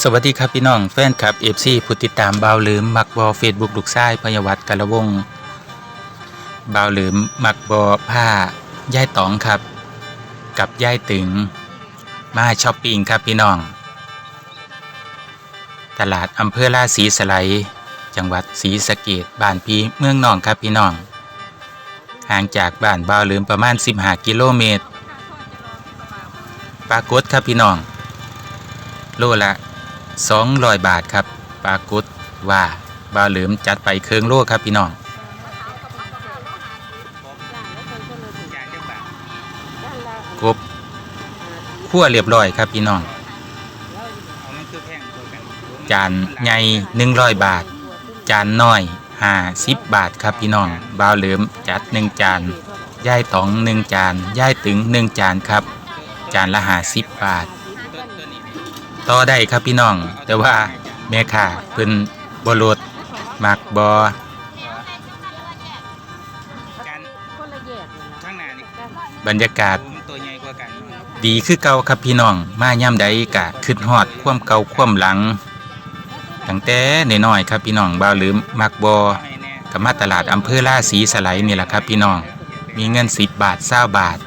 สวัสดีครับพี่น้องแฟนคลับเอฟซีผู้ติดตามบ่าวลืมมักบอเฟซบุ๊กลูกชายพยาวัฒน์กาละวงบ่าวลืมมักบอผ้าย่ายตองครับ กับย่ายตึง มาช้อปปิ้งครับพี่น้อง ตลาดอำเภอราศีสไลยจังหวัดศรีสะเกดบ้านพีเมืองนองครับพี่น้อง ห่างจากบ้านบ่าวลืมประมาณ 15 กิโลเมตร ปรากฏครับพี่น้อง โลละ 200 บาทครับ ปรากฏว่าบาเหลืมจัดไปเครื่องโลครับพี่น้องครบคั่วเรียบร้อยครับพี่น้อง จานใหญ่100บาท จานน้อย50บาทครับพี่น้องบาวเหลืมจัด1จานย่ายตอง1จานย่ายตึง1จานครับ จานละ50บาท ต่อได้ครับพี่น้อง แต่ว่าแม่ค้าเพิ่นบ่ลดมักบ่การคนละแยกเลยนะข้างหน้านี่บรรยากาศมันตัวใหญ่กว่ากันดีคือเก่าครับพี่น้อง มาย่ำใดกะคิดฮอดความเก่าความหลังตั้งแต่น้อยๆครับพี่น้องบ่าวลืมมักบ่ไม่แน่กับมาตลาดอำเภอล่าศรีสไลยนี่แหละครับพี่น้อง มีเงิน10บาท20บาท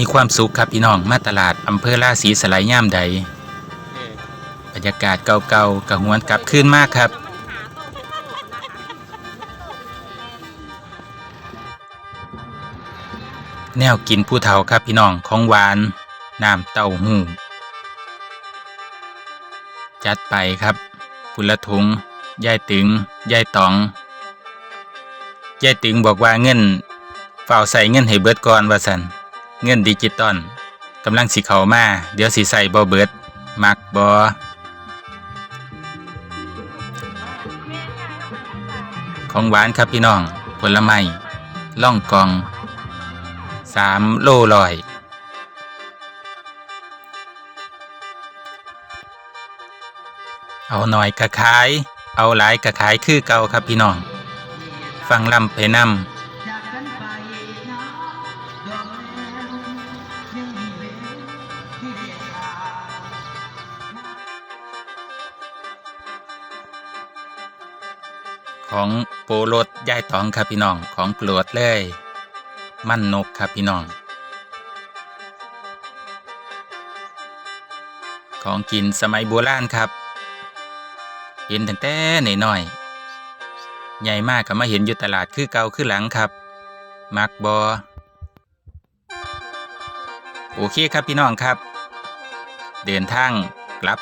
มีความสุขครับพี่น้องมาตลาดอำเภอลาศีสไลยย่ำใดบรรยากาศเก่าๆกับหวนกลับคืนมากครับ แนวกินผู้เฒ่าครับพี่น้องของหวานน้ำเต้าหู้จัดไปครับพุละถุงยายตึงยายตองยายตึงบอกว่าเงินเฝ้าใส่เงินให้เบิดก่อนว่าสัน เงินดิจิตอลกำลังสิเข้ามา เดี๋ยวสิใส่บ่เบิด มักบ่ของหวานครับพี่น้อง ผลไม้ล่องกอง สามโลลอย เอาหน่อยกระขาย เอาหลายกระขายคือเก่าครับพี่น้อง ฟังลำไปนำ ของโปรดย่ายตองครับพี่น้องของโปรดเลย มันนกครับพี่น้อง ของกินสมัยโบราณครับ เห็นตั้งแต่หน้อยใหญ่มากก็มาเห็นอยู่ตลาดคือเก่าคือหลังครับ มักบอโอเคครับพี่น้องครับ เดินทางกลับ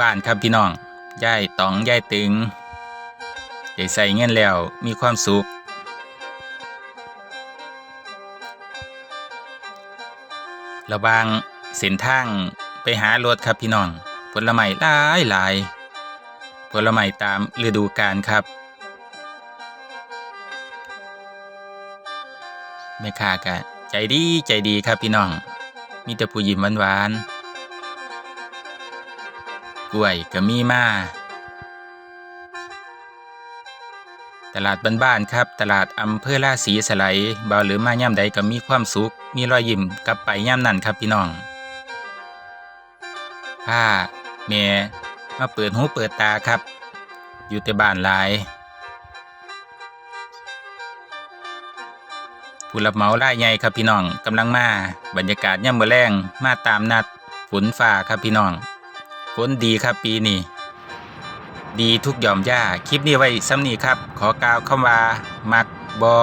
บ้านครับพี่น้องย่ายตองย่ายตึง ได้ใส่เงินแล้วมีความสุข ระหวางเส้นทางไปหารถครับพี่น้อง ผลไม้หลายหลาย ผลไม้ตามฤดูกาลครับ แม่ค้ากะใจดีใจดีครับพี่น้อง มีแต่ผู้ยิ้มหวานๆกล้วยก็มีมา ตลาดบ้านๆครับ ตลาดอำเภอราศีสไลยบ่าวหรือมาย่ำใดก็มีความสุข มีรอยยิ้มกลับไปย่ำนั่นครับพี่น้องผ้าเมียมาเปิดหูเปิดตาครับ อยู่แต่บ้านหลายผู้รับเหมารายใหญ่ครับพี่น้องกำลังมาบรรยากาศย่ำเมือแรงมาตามนัดฝนฟ้าครับพี่น้องฝนดีครับปีนี้ ดีทุกหย่อมหญ้าคลิปนี้ไว้ซ้ำนี้ครับ ขอกล่าวคำว่า มักบอ